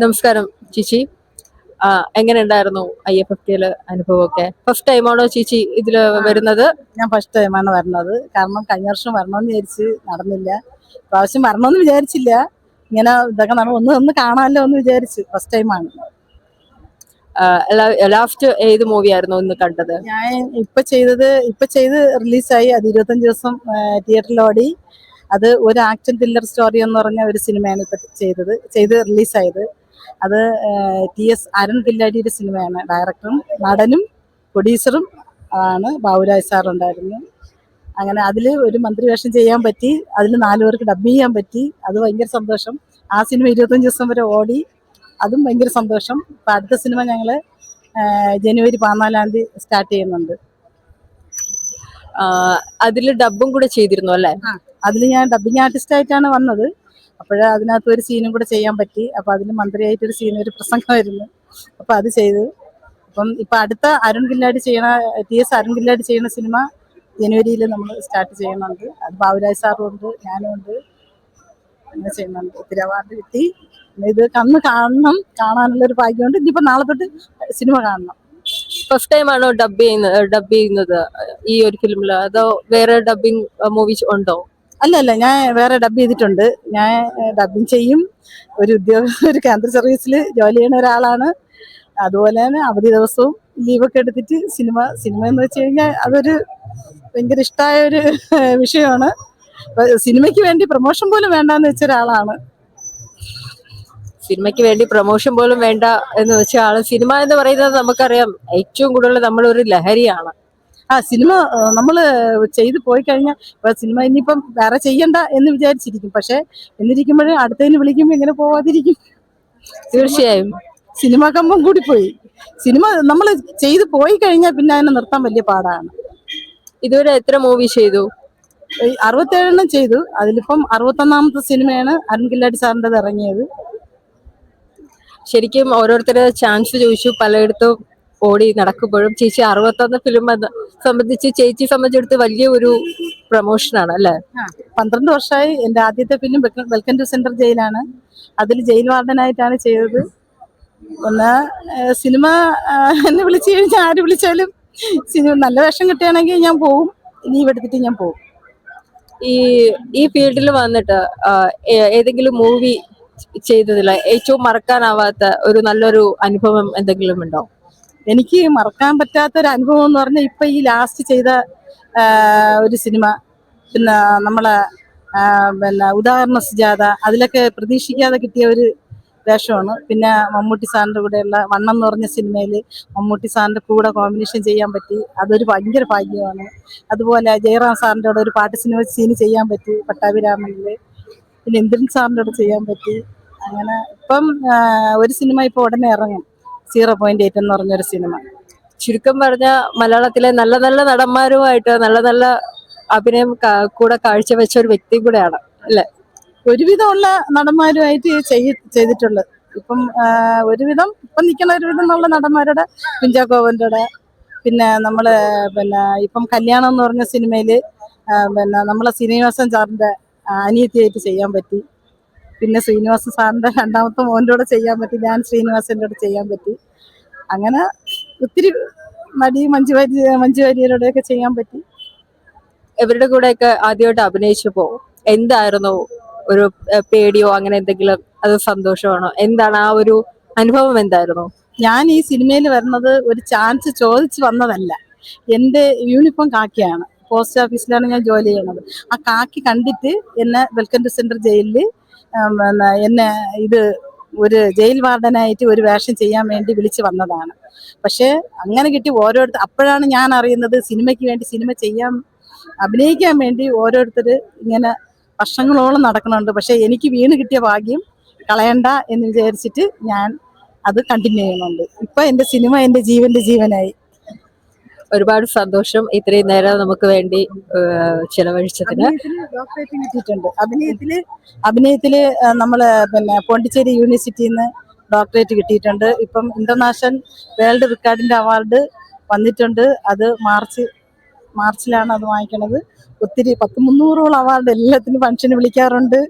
നമസ്കാരം ചേച്ചി. എങ്ങനെ ഉണ്ടായിരുന്നു ഐ എഫ് എഫ് ടിയിലെ അനുഭവമൊക്കെ ഫസ്റ്റ് ടൈമാണോ ചേച്ചി ഇതിൽ വരുന്നത്? ഞാൻ ഫസ്റ്റ് ടൈമാണ് വരുന്നത്. കാരണം കഴിഞ്ഞ വർഷം വരണമെന്ന് വിചാരിച്ച് നടന്നില്ല. പ്രാവശ്യം വരണമെന്ന് വിചാരിച്ചില്ല. ഇങ്ങനെ ഇതൊക്കെ നമ്മൾ ഒന്ന് ഒന്ന് കാണാമല്ലോ എന്ന് വിചാരിച്ച് ഫസ്റ്റ് ടൈമാണ് ലാസ്റ്റ് ഏത് മൂവി ആയിരുന്നു ഇന്ന് കണ്ടത്? ഞാൻ ഇപ്പൊ ചെയ്തത് ഇപ്പൊ ചെയ്ത് റിലീസായി അത് ഇരുപത്തഞ്ച് ദിവസം തിയേറ്ററിൽ ഓടി. അത് ഒരു ആക്ഷൻ ത്രില്ലർ സ്റ്റോറി എന്ന് പറഞ്ഞ ഒരു സിനിമയാണ് ഇപ്പൊ ചെയ്തത് ചെയ്ത് റിലീസായത് അത് ടി എസ് അരുൺ പില്ലാടിയുടെ സിനിമയാണ്. ഡയറക്ടറും നടനും പ്രൊഡ്യൂസറും ആണ് ബാബുരാജ് സാറുണ്ടായിരുന്നു അങ്ങനെ അതിൽ ഒരു മന്ത്രി വേഷം ചെയ്യാൻ പറ്റി അതിൽ നാലു പേർക്ക് ഡബ് ചെയ്യാൻ പറ്റി. അത് ഭയങ്കര സന്തോഷം. ആ സിനിമ ഇരുപത്തഞ്ച് ദിവസം വരെ ഓടി. അതും ഭയങ്കര സന്തോഷം. ഇപ്പം അടുത്ത സിനിമ ഞങ്ങൾ ജനുവരി പതിനാലാം തീയതി സ്റ്റാർട്ട് ചെയ്യുന്നുണ്ട്. അതിൽ ഡബും കൂടെ ചെയ്തിരുന്നു അല്ലെ? അതിൽ ഞാൻ ഡബിങ് ആർട്ടിസ്റ്റ് ആയിട്ടാണ് വന്നത്. അപ്പോഴേ അതിനകത്ത് ഒരു സീനും കൂടെ ചെയ്യാൻ പറ്റി. അപ്പോൾ അതിന് മന്ത്രിയായിട്ടൊരു സീൻ ഒരു പ്രസംഗമായിരുന്നു. അപ്പോൾ അത് ചെയ്തു. അപ്പം ഇപ്പം അടുത്ത അരുൺ കില്ലാടി ചെയ്യണ ടി എസ് അരുൺ കില്ലാടി ചെയ്യുന്ന സിനിമ ജനുവരിയിൽ നമ്മൾ സ്റ്റാർട്ട് ചെയ്യുന്നുണ്ട്. അത് ബാബുരാജ് സാറും ഉണ്ട് ഞാനും ഉണ്ട്. അങ്ങനെ ചെയ്യുന്നുണ്ട്. ഒത്തിരി അവാർഡ് കിട്ടി. ഇത് കന്ന് കാണണം കാണാനുള്ള ഒരു ഭാഗ്യമുണ്ട്. ഇനിയിപ്പോൾ നാളെ തൊട്ട് സിനിമ കാണണം. ഫസ്റ്റ് ടൈം ആണോ ഡബ് ചെയ്യുന്നത് ഡബ് ചെയ്യുന്നത് ഈ ഒരു ഫിലിമിൽ അതോ വേറെ ഡബിങ് മൂവീസ് ഉണ്ടോ? അല്ല അല്ല ഞാൻ വേറെ ഡബ് ചെയ്തിട്ടുണ്ട്. ഞാൻ ഡബിങ് ചെയ്യും. ഒരു ഉദ്യോഗ ഒരു കേന്ദ്ര സർവീസിൽ ജോലി ചെയ്യുന്ന ഒരാളാണ്. അതുപോലെ തന്നെ അവധി ദിവസവും ലീവൊക്കെ എടുത്തിട്ട് സിനിമ സിനിമ എന്ന് വെച്ച് കഴിഞ്ഞാൽ അതൊരു ഭയങ്കര ഇഷ്ടമായ ഒരു വിഷയമാണ്. സിനിമയ്ക്ക് വേണ്ടി പ്രൊമോഷൻ പോലും വേണ്ടെന്ന് വെച്ച ഒരാളാണ്. സിനിമയ്ക്ക് വേണ്ടി പ്രൊമോഷൻ പോലും വേണ്ട എന്ന് വെച്ചാൽ ആൾ സിനിമ എന്ന് പറയുന്നത് നമുക്കറിയാം ഏറ്റവും കൂടുതൽ നമ്മളൊരു ലഹരിയാണ്. ആ സിനിമ നമ്മൾ ചെയ്ത് പോയി കഴിഞ്ഞാൽ ഇപ്പം സിനിമ ഇനിയിപ്പം വേറെ ചെയ്യണ്ട എന്ന് വിചാരിച്ചിരിക്കും. പക്ഷെ എന്നിരിക്കുമ്പോഴേ അടുത്തതിന് വിളിക്കുമ്പോൾ ഇങ്ങനെ പോവാതിരിക്കും. തീർച്ചയായും. സിനിമ കമ്പം കൂടി പോയി സിനിമ നമ്മൾ ചെയ്ത് പോയി കഴിഞ്ഞാൽ പിന്നെ അതിനെ നിർത്താൻ വലിയ പാടാണ്. ഇതുവരെ എത്ര മൂവി ചെയ്തു? അറുപത്തേഴെണ്ണം ചെയ്തു. അതിലിപ്പം അറുപത്തൊന്നാമത്തെ സിനിമയാണ് അരുൺ കില്ലാടി സാറിന്റെത് ഇറങ്ങിയത്. ശരിക്കും ഓരോരുത്തരെ ചാൻസ് ചോദിച്ചു. പലയിടത്തും ഓടി നടക്കുമ്പോഴും ചേച്ചി അറുപത്തൊന്ന് ഫിലിം സംബന്ധിച്ച് ചേച്ചി സംബന്ധിച്ചെടുത്ത് വലിയ ഒരു പ്രൊമോഷനാണ് അല്ലെ? പന്ത്രണ്ട് വർഷമായി എന്റെ ആദ്യത്തെ ഫിലിം വെൽക്കം ടു സെൻട്രൽ ജയിലാണ്. അതിൽ ജയിൽ വാർഡനായിട്ടാണ് ചെയ്തത്. ഒന്ന് സിനിമ എന്നെ വിളിച്ചു കഴിഞ്ഞാൽ ആര് വിളിച്ചാലും സിനിമ നല്ല വേഷം കിട്ടുകയാണെങ്കിൽ ഞാൻ പോകും ലീവ് എടുത്തിട്ട് ഞാൻ പോകും ഈ ഈ ഫീൽഡിൽ വന്നിട്ട് ഏതെങ്കിലും മൂവി ചെയ്തതിൽ ഏറ്റവും മറക്കാനാവാത്ത ഒരു നല്ലൊരു അനുഭവം എന്തെങ്കിലും ഉണ്ടോ? എനിക്ക് മറക്കാൻ പറ്റാത്ത ഒരു അനുഭവം എന്ന് പറഞ്ഞാൽ ഇപ്പൊ ഈ ലാസ്റ്റ് ചെയ്ത ഒരു സിനിമ. പിന്നെ നമ്മളെ പിന്നെ ഉദാഹരണ സുജാത അതിലൊക്കെ പ്രതീക്ഷിക്കാതെ കിട്ടിയ ഒരു വേഷമാണ്. പിന്നെ മമ്മൂട്ടി സാറിന്റെ കൂടെയുള്ള വണ്ണം എന്ന് പറഞ്ഞ സിനിമയിൽ മമ്മൂട്ടി സാറിന്റെ കൂടെ കോമ്പിനേഷൻ ചെയ്യാൻ പറ്റി. അതൊരു ഭയങ്കര ഭാഗ്യമാണ്. അതുപോലെ ജയറാം സാറിന്റെ കൂടെ ഒരു പാട്ട് സിനിമ സീന് ചെയ്യാൻ പറ്റി പട്ടാഭിരാമനിൽ പിന്നെ ഇന്ദ്രൻ സാറിന്റെ കൂടെ ചെയ്യാൻ പറ്റി. അങ്ങനെ ഇപ്പം ഒരു സിനിമ ഇപ്പൊ ഉടനെ ഇറങ്ങും. സീറോ പോയിന്റ് എയ്റ്റ് എന്ന് പറഞ്ഞൊരു സിനിമ. ചുരുക്കം പറഞ്ഞ മലയാളത്തിലെ നല്ല നല്ല നടന്മാരുമായിട്ട് നല്ല നല്ല അഭിനയം കൂടെ കാഴ്ചവെച്ച ഒരു വ്യക്തി കൂടെയാണ് അല്ലെ? ഒരുവിധമുള്ള നടന്മാരുമായിട്ട് ചെയ് ചെയ്തിട്ടുള്ളത് ഇപ്പം ഒരുവിധം ഇപ്പം നിൽക്കുന്ന ഒരുവിധം ഉള്ള നടന്മാരുടെ കുഞ്ചാക്കോവന്റെ കൂടെ പിന്നെ നമ്മൾ പിന്നെ ഇപ്പം കല്യാണം എന്ന് പറഞ്ഞ സിനിമയിൽ പിന്നെ നമ്മളെ ശ്രീനിവാസൻ സാറിന്റെ ആ, അനിയത്തിയായിട്ട് ചെയ്യാൻ പറ്റി. പിന്നെ ശ്രീനിവാസൻ സാറിന്റെ രണ്ടാമത്തെ മോന്റെ കൂടെ ചെയ്യാൻ പറ്റി ഞാൻ ശ്രീനിവാസന്റെ കൂടെ ചെയ്യാൻ പറ്റി. അങ്ങനെ ഒത്തിരി നടി മഞ്ജു വാര്യ മഞ്ജു വാര്യരോടെയൊക്കെ ചെയ്യാൻ പറ്റി. ഇവരുടെ കൂടെയൊക്കെ ആദ്യമായിട്ട് അഭിനയിച്ചപ്പോൾ എന്തായിരുന്നു ഒരു പേടിയോ അങ്ങനെ എന്തെങ്കിലും അത് സന്തോഷമാണോ? എന്താണ് ആ ഒരു അനുഭവം എന്തായിരുന്നു? ഞാൻ ഈ സിനിമയിൽ വരുന്നത് ഒരു ചാൻസ് ചോദിച്ച് വന്നതല്ല. എന്റെ യൂണിഫോം കാക്കിയാണ്. പോസ്റ്റ് ഓഫീസിലാണ് ഞാൻ ജോലി ചെയ്യണത് ആ കാക്കി കണ്ടിട്ട് എന്നെ വെൽക്കം ടു സെൻട്രൽ ജയിലിൽ പിന്നെ എന്നെ ഇത് ഒരു ജയിൽ വാർഡനായിട്ട് ഒരു വേഷം ചെയ്യാൻ വേണ്ടി വിളിച്ചു വന്നതാണ്. പക്ഷേ അങ്ങനെ കിട്ടി ഓരോരുത്തർ അപ്പോഴാണ് ഞാൻ അറിയുന്നത് സിനിമയ്ക്ക് വേണ്ടി സിനിമ ചെയ്യാൻ അഭിനയിക്കാൻ വേണ്ടി ഓരോരുത്തർ ഇങ്ങനെ വർഷങ്ങളോളം നടക്കുന്നുണ്ട് പക്ഷേ എനിക്ക് വീണ് കിട്ടിയ ഭാഗ്യം കളയണ്ട എന്ന് വിചാരിച്ചിട്ട് ഞാൻ അത് കണ്ടിന്യൂ ചെയ്യുന്നുണ്ട്. ഇപ്പം എന്റെ സിനിമ എന്റെ ജീവന്റെ ജീവനായി. ഒരുപാട് സന്തോഷം ഇത്രയും നേരം നമുക്ക് വേണ്ടി ചെലവഴിച്ചതിന്. അഭിനയത്തിൽ അഭിനയത്തിൽ നമ്മൾ പിന്നെ പോണ്ടിച്ചേരി യൂണിവേഴ്സിറ്റിയിൽ നിന്ന് ഡോക്ടറേറ്റ് കിട്ടിയിട്ടുണ്ട്. ഇപ്പം ഇന്റർനാഷണൽ വേൾഡ് റെക്കോർഡിന്റെ അവാർഡ് വന്നിട്ടുണ്ട്. അത് മാർച്ച് മാർച്ചിലാണ് അത് വാങ്ങിക്കണത്. ഒത്തിരി പത്ത് മുന്നൂറോളം അവാർഡ് എല്ലാത്തിനും ഫംഗ്ഷന് വിളിക്കാറുണ്ട്.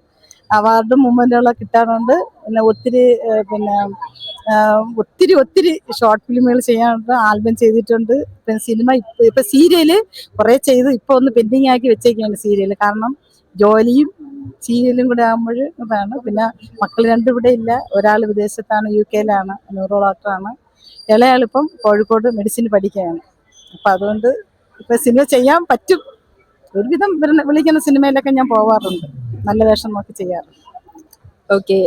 അവാർഡും മൂവ്മെന്റുകളൊക്കെ കിട്ടാറുണ്ട്. പിന്നെ ഒത്തിരി പിന്നെ ഒത്തിരി ഒത്തിരി ഷോർട്ട് ഫിലിമുകൾ ചെയ്യാനുണ്ട് ആൽബം ചെയ്തിട്ടുണ്ട്. സിനിമ ഇപ്പൊ ഇപ്പൊ സീരിയൽ കുറെ ചെയ്ത് ഇപ്പൊ ഒന്ന് പെൻഡിങ് ആക്കി വെച്ചേക്കാണ് സീരിയൽ കാരണം ജോലിയും സീരിയലും കൂടെ ആകുമ്പോൾ ഇതാണ്. പിന്നെ മക്കൾ രണ്ടും ഇവിടെ ഇല്ല. ഒരാൾ വിദേശത്താണ് യു കെയിലാണ് ന്യൂറോളാക്ടറാണ് ഇളയാളിപ്പം കോഴിക്കോട് മെഡിസിൻ പഠിക്കുകയാണ്. അപ്പം അതുകൊണ്ട് ഇപ്പം സിനിമ ചെയ്യാൻ പറ്റും. ഒരുവിധം വിളിക്കുന്ന സിനിമയിലൊക്കെ ഞാൻ പോവാറുണ്ട്. നല്ല വേഷം നോക്കി ചെയ്യാറുണ്ട് ഓക്കെ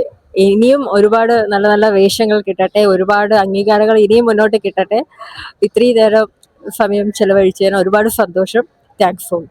ഇനിയും ഒരുപാട് നല്ല നല്ല വേഷങ്ങൾ കിട്ടട്ടെ. ഒരുപാട് അംഗീകാരങ്ങൾ ഇനിയും മുന്നോട്ട് കിട്ടട്ടെ. ഇത്രയും നേരം സമയം ചെലവഴിച്ചതിന് ഒരുപാട് സന്തോഷം. Thanks for